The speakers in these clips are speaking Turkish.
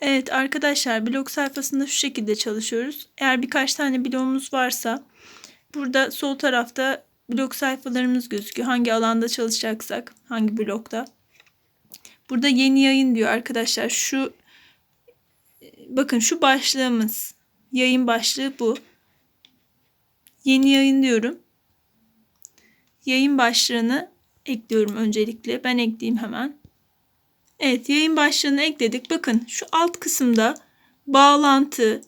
Evet arkadaşlar blog sayfasında şu şekilde çalışıyoruz. Eğer birkaç tane blogumuz varsa burada sol tarafta blog sayfalarımız gözüküyor. Hangi alanda çalışacaksak, hangi blogda. Burada yeni yayın diyor arkadaşlar. Şu bakın şu başlığımız. Yayın başlığı bu. Yeni yayın diyorum. Yayın başlığını ekliyorum öncelikle. Ben ekleyeyim hemen. Evet yayın başlığını ekledik. Bakın şu alt kısımda bağlantı,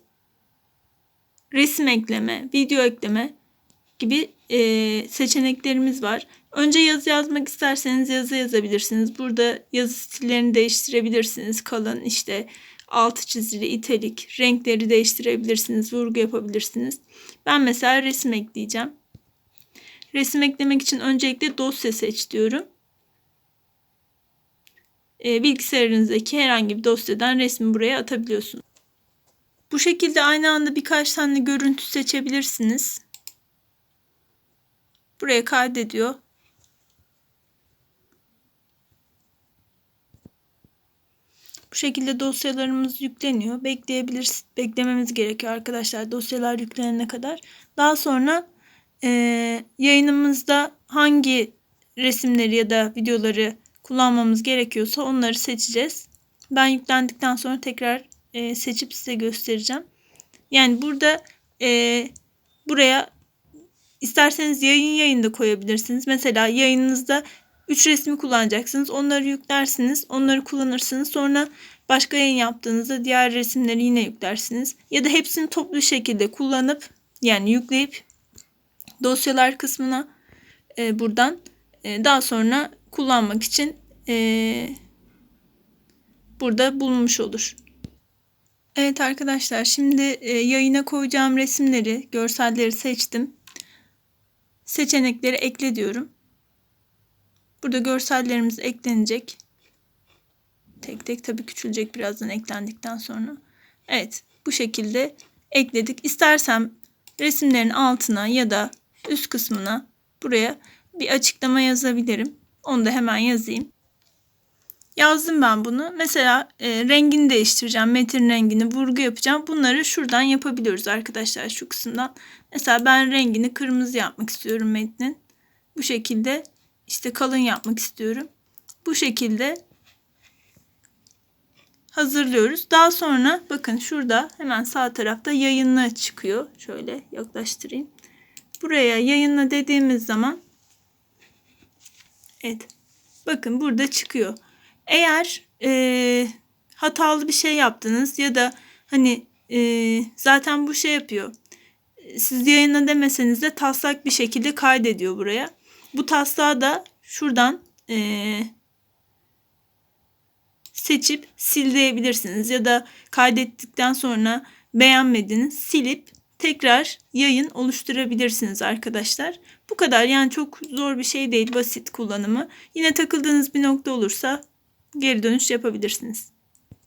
resim ekleme, video ekleme gibi e, seçeneklerimiz var. Önce yazı yazmak isterseniz yazı yazabilirsiniz. Burada yazı stillerini değiştirebilirsiniz. Kalın işte altı çizili, itelik, renkleri değiştirebilirsiniz. Vurgu yapabilirsiniz. Ben mesela resim ekleyeceğim. Resim eklemek için öncelikle dosya seç diyorum. E, bilgisayarınızdaki herhangi bir dosyadan resmi buraya atabiliyorsunuz. Bu şekilde aynı anda birkaç tane görüntü seçebilirsiniz. Buraya kaydediyor. Bu şekilde dosyalarımız yükleniyor. Bekleyebilir, beklememiz gerekiyor arkadaşlar dosyalar yüklenene kadar. Daha sonra e, yayınımızda hangi resimleri ya da videoları kullanmamız gerekiyorsa onları seçeceğiz. Ben yüklendikten sonra tekrar e, seçip size göstereceğim. Yani burada e, buraya isterseniz yayın yayında koyabilirsiniz. Mesela yayınınızda 3 resmi kullanacaksınız. Onları yüklersiniz. Onları kullanırsınız. Sonra başka yayın yaptığınızda diğer resimleri yine yüklersiniz. Ya da hepsini toplu şekilde kullanıp yani yükleyip dosyalar kısmına e, buradan e, daha sonra kullanmak için e, burada bulunmuş olur. Evet arkadaşlar şimdi e, yayına koyacağım resimleri, görselleri seçtim. Seçenekleri ekle diyorum. Burada görsellerimiz eklenecek. Tek tek tabii küçülecek birazdan eklendikten sonra. Evet bu şekilde ekledik. İstersem resimlerin altına ya da üst kısmına buraya bir açıklama yazabilirim. Onu da hemen yazayım. Yazdım ben bunu. Mesela e, rengini değiştireceğim. Metin rengini, vurgu yapacağım. Bunları şuradan yapabiliyoruz arkadaşlar şu kısımdan. Mesela ben rengini kırmızı yapmak istiyorum metnin. Bu şekilde işte kalın yapmak istiyorum. Bu şekilde hazırlıyoruz. Daha sonra bakın şurada hemen sağ tarafta yayınla çıkıyor. Şöyle yaklaştırayım. Buraya yayınla dediğimiz zaman evet bakın burada çıkıyor. Eğer e, hatalı bir şey yaptınız ya da hani e, zaten bu şey yapıyor. Siz yayına demeseniz de taslak bir şekilde kaydediyor buraya. Bu taslağı da şuradan e, seçip sildirebilirsiniz ya da kaydettikten sonra beğenmediniz silip tekrar yayın oluşturabilirsiniz arkadaşlar. Bu kadar yani çok zor bir şey değil basit kullanımı. Yine takıldığınız bir nokta olursa geri dönüş yapabilirsiniz.